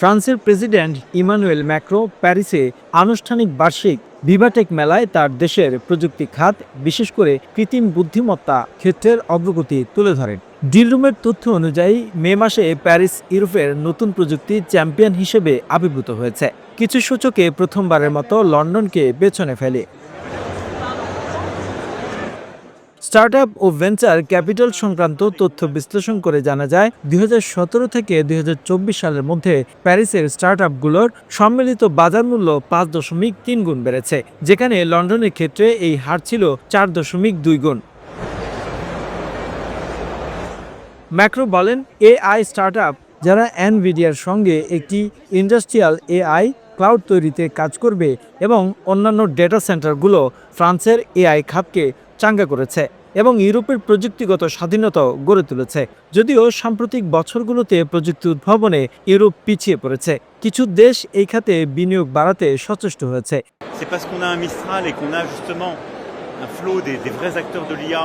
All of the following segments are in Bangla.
ফ্রান্সের প্রেসিডেন্ট ইমানুয়েল ম্যাক্রো প্যারিসে আনুষ্ঠানিক বার্ষিক ভিভাটেক মেলায় তার দেশের প্রযুক্তি খাত, বিশেষ করে কৃত্রিম বুদ্ধিমত্তা ক্ষেত্রের অগ্রগতি তুলে ধরেন। ডিলরুমের তথ্য অনুযায়ী, মে মাসে প্যারিস ইউরোপের নতুন প্রযুক্তি চ্যাম্পিয়ন হিসেবে আবির্ভূত হয়েছে। কিছু সূচকে প্রথমবারের মতো লন্ডনকে পেছনে ফেলে। স্টার্টআপ ও ভেঞ্চার ক্যাপিটাল সংক্রান্ত তথ্য বিশ্লেষণ করে জানা যায় দু হাজার সতেরো থেকে দু হাজার চব্বিশ সালের মধ্যে প্যারিসের স্টার্টআপগুলোর সম্মিলিত বাজার মূল্য পাঁচ দশমিক তিন গুণ বেড়েছে, যেখানে লন্ডনের ক্ষেত্রে এই হার ছিল চার দশমিক দুই গুণ। ম্যাক্রো বলেন, এআই স্টার্টআপ, যারা এনভিডিয়ার সঙ্গে একটি ইন্ডাস্ট্রিয়াল এআই ক্লাউড তৈরিতে কাজ করবে এবং অন্যান্য ডেটা সেন্টারগুলো ফ্রান্সের এআই খাপকে চাঙ্গা করেছে এবং ইউরোপের প্রযুক্তিগত স্বাধীনতাও গড়ে তুলেছে। যদিও সাম্প্রতিক বছরগুলোতে প্রযুক্তি উদ্ভাবনে ইউরোপ পিছিয়ে পড়েছে কিছু দেশ এই খাতে বিনিয়োগ বাড়াতে সচেষ্ট হয়েছে। C'est parce qu'on a un Mistral et qu'on a justement un flot des, des vrais acteurs de l'IA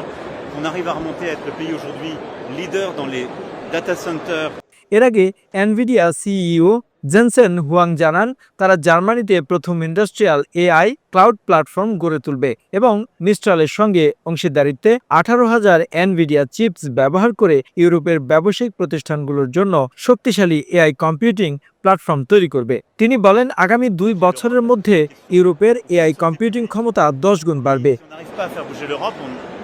qu'on arrive à remonter à être le pays aujourd'hui leader dans les data centers. এর আগে এনভিডিয়া সিইও জেনসেন হুয়াং জানান, তারা জার্মানিতে প্রথম ইন্ডাস্ট্রিয়াল এআই ক্লাউড প্ল্যাটফর্ম গড়ে তুলবে এবং মিস্ট্রালের সঙ্গে অংশীদারিত্বে আঠারো হাজার এনভিডিয়া চিপস ব্যবহার করে ইউরোপের ব্যবসায়িক প্রতিষ্ঠানগুলোর জন্য শক্তিশালী এআই কম্পিউটিং প্ল্যাটফর্ম তৈরি করবে। তিনি বলেন, আগামী দুই বছরের মধ্যে ইউরোপের এআই কম্পিউটিং ক্ষমতা দশ গুণ বাড়বে।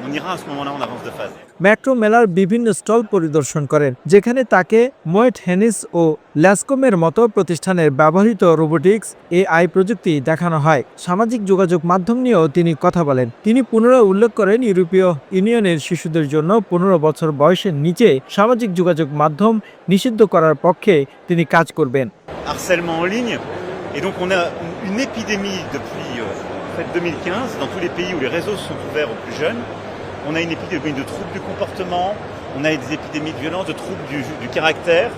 on হ্যাঁ, মানে মেট্রো মেলার বিভিন্ন স্টল পরিদর্শন করেন যেখানে তাকে ময়েট হেনিস ও ল্যাসকমের মতো প্রতিষ্ঠানের ব্যবহৃত রোবোটিক্স আই প্রযুক্তি দেখানো হয়। সামাজিক যোগাযোগ মাধ্যম নিয়েও তিনি কথা বলেন। তিনি পুনরায় উল্লেখ করেন ইউরোপীয় ইউনিয়নের শিশুদের জন্য পনেরো বছর বয়সের নিচে সামাজিক যোগাযোগ মাধ্যম নিষিদ্ধ করার পক্ষে তিনি কাজ করবেন। Et donc on a une 2015 euh, dans tous les pays où les réseaux sont ouverts aux plus jeunes. On a une épidémie de troubles du comportement, on a des épidémies de violence, de troubles du, du caractère.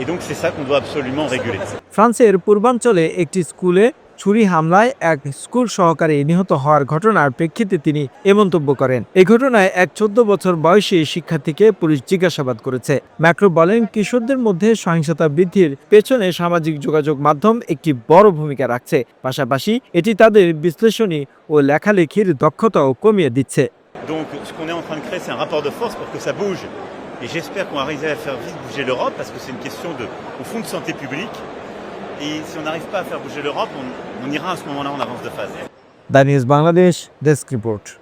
Et donc c'est ça qu'on doit absolument réguler. ফ্রান্সের পূর্বাঞ্চলে একটি স্কুলে ছুরি হামলায় এক স্কুল সহকারী নিহত হওয়ার ঘটনার প্রেক্ষিতে তিনি এ মন্তব্য করেন এই ঘটনায় এক চোদ্দ বছর বয়সী শিক্ষার্থীকে পুলিশ জিজ্ঞাসাবাদ করেছে ম্যাক্রো বলেন কিশোরদের মধ্যে সহিংসতা বৃদ্ধির পেছনে সামাজিক যোগাযোগ মাধ্যম একটি বড় ভূমিকা রাখছে পাশাপাশি এটি তাদের বিশ্লেষণী ও লেখালেখির দক্ষতাও কমিয়ে দিচ্ছে Donc ce qu'on est en train de créer, c'est un rapport de force pour que ça bouge. Et j'espère qu'on va arriver à faire vite bouger l'Europe, parce que c'est une question de, au fond de santé publique. Et si on n'arrive pas à faire bouger l'Europe, on, ira à ce moment-là en avance de phase. Bangladesh Desk Report.